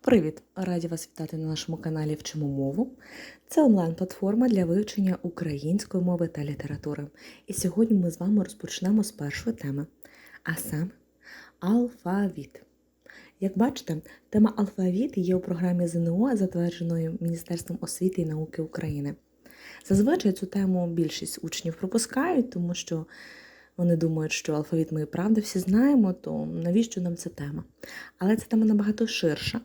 Привіт! Раді вас вітати на нашому каналі Вчимо мову. Це онлайн-платформа для вивчення української мови та літератури. І сьогодні ми з вами розпочнемо з першої теми, а саме алфавіт. Як бачите, тема алфавіт є у програмі ЗНО, затвердженої Міністерством освіти і науки України. Зазвичай цю тему більшість учнів пропускають, тому що вони думають, що алфавіт ми і правда всі знаємо, то навіщо нам ця тема? Але ця тема набагато ширша,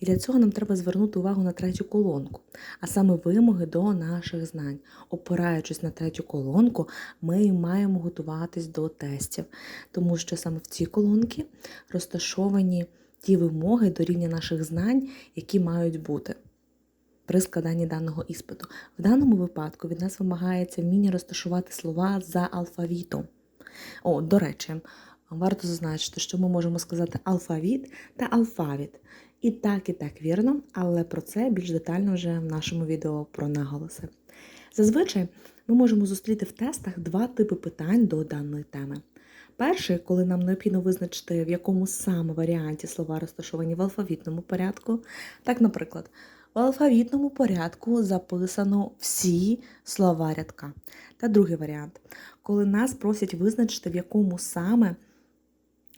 і для цього нам треба звернути увагу на третю колонку, а саме вимоги до наших знань. Опираючись на третю колонку, ми маємо готуватись до тестів, тому що саме в цій колонці розташовані ті вимоги до рівня наших знань, які мають бути. При складанні даного іспиту. В даному випадку від нас вимагається вміння розташувати слова за алфавітом. О, до речі, варто зазначити, що ми можемо сказати алфавіт та алфавіт. І так, і так вірно, але про це більш детально вже в нашому відео про наголоси. Зазвичай ми можемо зустріти в тестах два типи питань до даної теми. Перший, коли нам необхідно визначити, в якому саме варіанті слова розташовані в алфавітному порядку. Так, наприклад, в алфавітному порядку записано всі слова рядка. Та другий варіант, коли нас просять визначити, в якому саме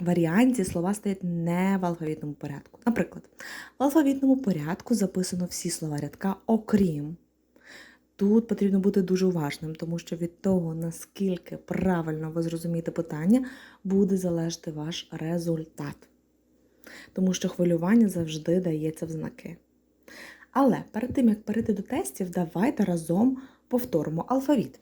варіанті слова стоять не в алфавітному порядку. Наприклад, в алфавітному порядку записано всі слова рядка, окрім. Тут потрібно бути дуже уважним, тому що від того, наскільки правильно ви зрозумієте питання, буде залежати ваш результат. Тому що хвилювання завжди дається в знаки. Але перед тим, як перейти до тестів, давайте разом повторимо алфавіт.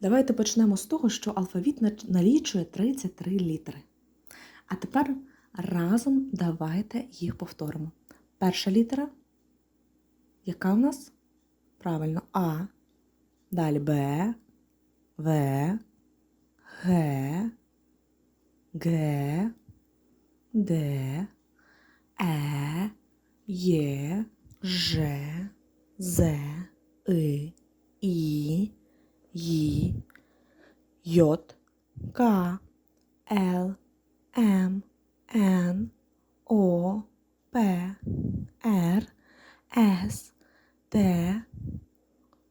Давайте почнемо з того, що алфавіт налічує 33 літери. А тепер разом давайте їх повторимо. Перша літера. Яка в нас? Правильно, А. Далі Б, В, Г, Г, Д, Е, Є, Ж, З, И, І, Ї, Йот, К, Л, М, Н, О, П, Р, С, Т,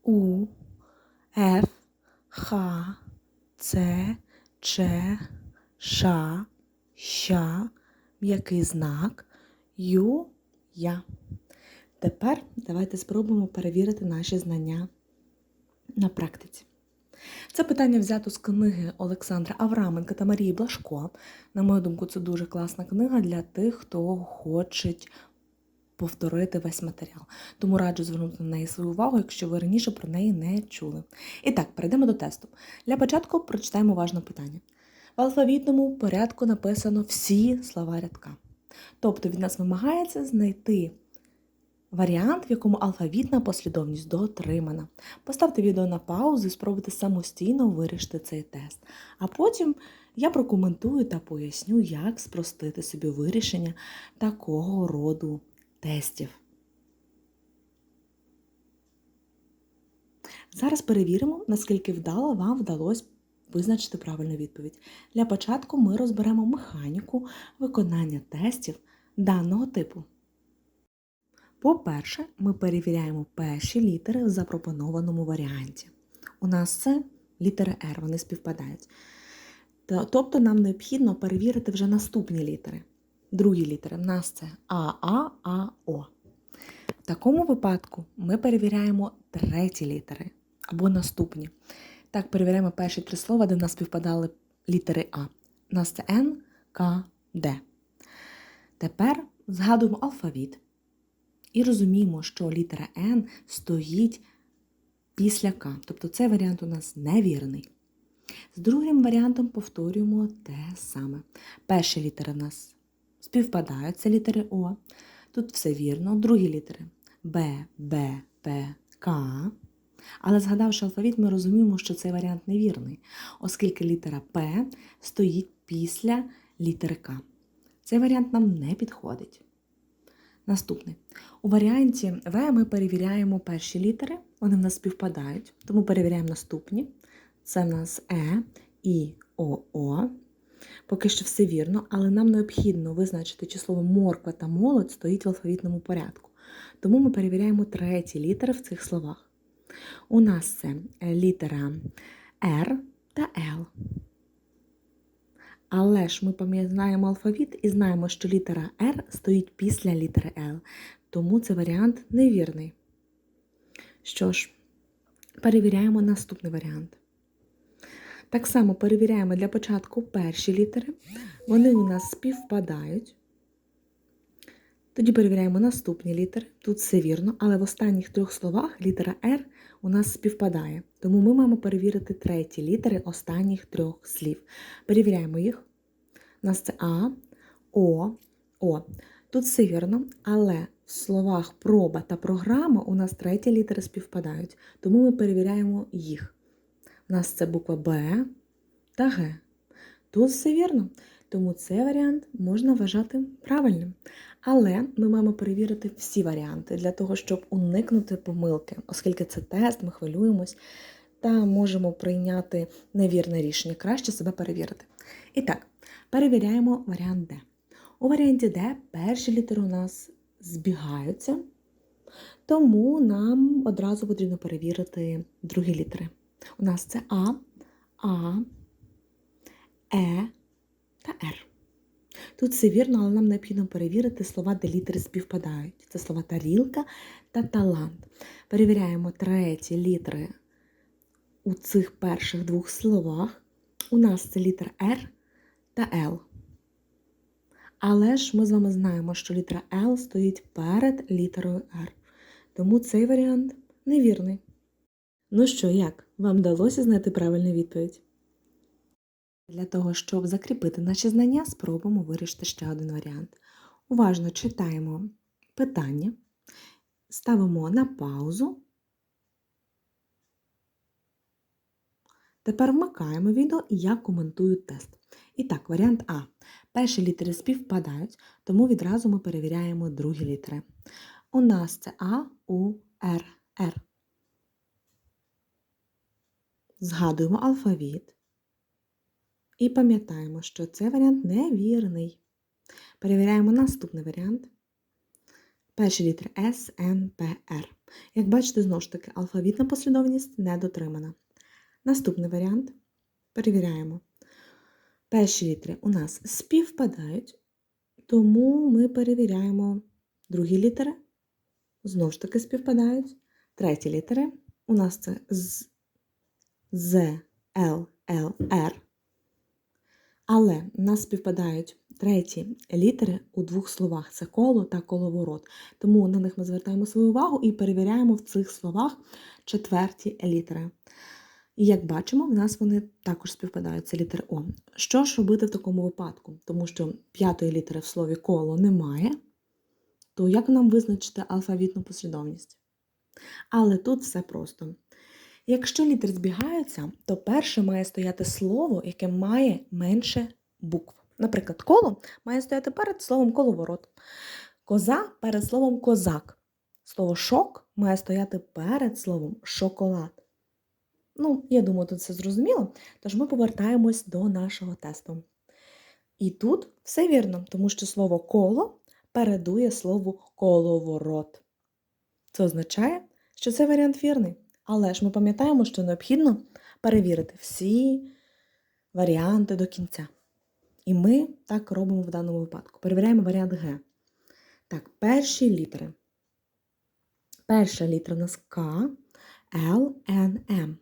У, Ф, Х, Ц, Ч, Ш, Щ, м'який знак, Ю, Я. Тепер давайте спробуємо перевірити наші знання на практиці. Це питання взято з книги Олександра Авраменка та Марії Блашко. На мою думку, це дуже класна книга для тих, хто хоче повторити весь матеріал. Тому раджу звернути на неї свою увагу, якщо ви раніше про неї не чули. І так, перейдемо до тесту. Для початку прочитаємо важне питання. В алфавітному порядку написано всі слова рядка. Тобто від нас вимагається знайти варіант, в якому алфавітна послідовність дотримана. Поставте відео на паузу і спробуйте самостійно вирішити цей тест. А потім я прокоментую та поясню, як спростити собі вирішення такого роду тестів. Зараз перевіримо, наскільки вдало вам вдалося визначити правильну відповідь. Для початку ми розберемо механіку виконання тестів даного типу. По-перше, ми перевіряємо перші літери в запропонованому варіанті. У нас це літери R, вони співпадають. Тобто нам необхідно перевірити вже наступні літери. Другі літери в нас це АА, АО. В такому випадку ми перевіряємо треті літери або наступні. Так, перевіряємо перші три слова, де в нас співпадали літери А. У нас це Н, К, Д. Тепер згадуємо алфавіт і розуміємо, що літера Н стоїть після К. Тобто цей варіант у нас невірний. З другим варіантом повторюємо те саме. Перші літери в нас співпадають, це літери О. Тут все вірно. Другі літери Б, Б, П, К. Але згадавши алфавіт, ми розуміємо, що цей варіант невірний, оскільки літера П стоїть після літери К. Цей варіант нам не підходить. Наступний. У варіанті В ми перевіряємо перші літери, вони в нас співпадають, тому перевіряємо наступні. Це в нас Е, І, О, О. Поки що все вірно, але нам необхідно визначити, чи слово морква та молодь стоїть в алфавітному порядку. Тому ми перевіряємо треті літери в цих словах. У нас це літера R та L. Але ж ми пам'ятаємо алфавіт і знаємо, що літера R стоїть після літери L, тому це варіант невірний. Що ж, перевіряємо наступний варіант. Так само перевіряємо для початку перші літери. Вони у нас співпадають. Тоді перевіряємо наступні літери. Тут все вірно, але в останніх трьох словах літера R у нас співпадає. Тому ми маємо перевірити треті літери останніх трьох слів. Перевіряємо їх. У нас це А, О, О. Тут все вірно, але в словах проба та програма у нас треті літери співпадають. Тому ми перевіряємо їх. У нас це буква Б та Г. Тут все вірно, тому цей варіант можна вважати правильним. Але ми маємо перевірити всі варіанти для того, щоб уникнути помилки, оскільки це тест, ми хвилюємось та можемо прийняти невірне рішення. Краще себе перевірити. І так, перевіряємо варіант Д. У варіанті Д перші літери у нас збігаються, тому нам одразу потрібно перевірити другі літери. У нас це А, А, Е та Р. Тут все вірно, але нам необхідно перевірити слова, де літери співпадають. Це слова тарілка та талант. Перевіряємо треті літери у цих перших двох словах. У нас це літера Р та Л. Але ж ми з вами знаємо, що літера Л стоїть перед літерою Р. Тому цей варіант невірний. Ну що, як? Вам вдалося знайти правильну відповідь? Для того, щоб закріпити наші знання, спробуємо вирішити ще один варіант. Уважно читаємо питання, ставимо на паузу. Тепер вмикаємо відео і я коментую тест. І так, варіант А. Перші літери співпадають, тому відразу ми перевіряємо другі літери. У нас це А, У, Р, Р. Згадуємо алфавіт. І пам'ятаємо, що цей варіант невірний. Перевіряємо наступний варіант. Перші літери С, Н, П, Р. Як бачите, знову ж таки, алфавітна послідовність не дотримана. Наступний варіант. Перевіряємо. Перші літери у нас співпадають, тому ми перевіряємо другі літери. Знову ж таки співпадають. Треті літери. У нас це З, З, Л, Л, Р. Але в нас співпадають треті літери у двох словах це коло та коловорот. Тому на них ми звертаємо свою увагу і перевіряємо в цих словах четверті літери. І як бачимо, в нас вони також співпадають, це літери О. Що ж робити в такому випадку? Тому що п'ятої літери в слові коло немає, то як нам визначити алфавітну послідовність? Але тут все просто. Якщо літери збігаються, то перше має стояти слово, яке має менше букв. Наприклад, коло має стояти перед словом коловорот. Коза перед словом козак. Слово шок має стояти перед словом шоколад. Ну, я думаю, тут все зрозуміло. Тож ми повертаємось до нашого тесту. І тут все вірно, тому що слово коло передує слову коловорот. Це означає, що це варіант вірний. Але ж ми пам'ятаємо, що необхідно перевірити всі варіанти до кінця. І ми так робимо в даному випадку. Перевіряємо варіант Г. Так, перші літери. Перша літера у нас К, Л, Н, М.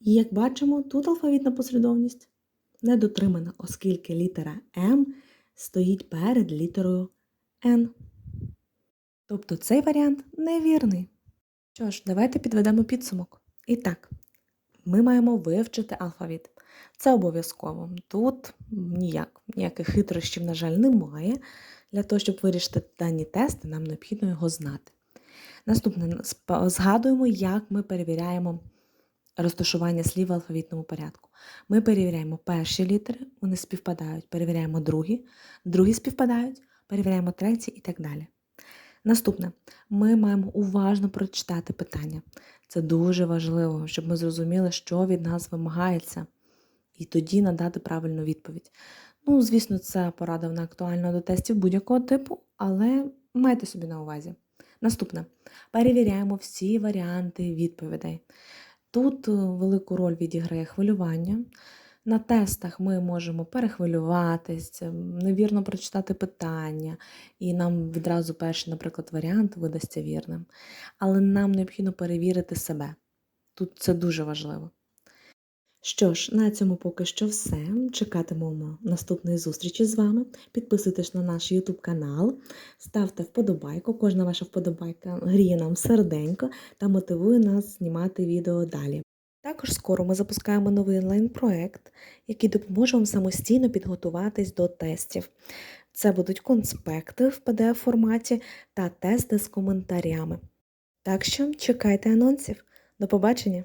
І як бачимо, тут алфавітна послідовність не дотримана, оскільки літера М стоїть перед літерою Н. Тобто цей варіант невірний. Що ж, давайте підведемо підсумок. І так, ми маємо вивчити алфавіт. Це обов'язково. Тут ніяк, ніяких хитрощів, на жаль, немає. Для того, щоб вирішити дані тести, нам необхідно його знати. Наступне, згадуємо, як ми перевіряємо розташування слів в алфавітному порядку. Ми перевіряємо перші літери, вони співпадають, перевіряємо другі, другі співпадають, перевіряємо треті і так далі. Наступне, ми маємо уважно прочитати питання. Це дуже важливо, щоб ми зрозуміли, що від нас вимагається. і тоді надати правильну відповідь. Ну, звісно, це порада вона актуальна до тестів будь-якого типу, але майте собі на увазі. Наступне. Перевіряємо всі варіанти відповідей. Тут е, велику роль відіграє хвилювання. На тестах ми можемо перехвилюватись, ем, невірно прочитати питання, і нам відразу перший, наприклад, варіант видасться вірним. Але нам необхідно перевірити себе. Тут це дуже важливо. Що ж, на цьому поки що все. Чекатимемо наступної зустрічі з вами. Підписуйтесь на наш YouTube канал, ставте вподобайку. Кожна ваша вподобайка гріє нам серденько та мотивує нас знімати відео далі. Також скоро ми запускаємо новий онлайн-проект, який допоможе вам самостійно підготуватись до тестів. Це будуть конспекти в pdf форматі та тести з коментарями. Так що чекайте анонсів. До побачення!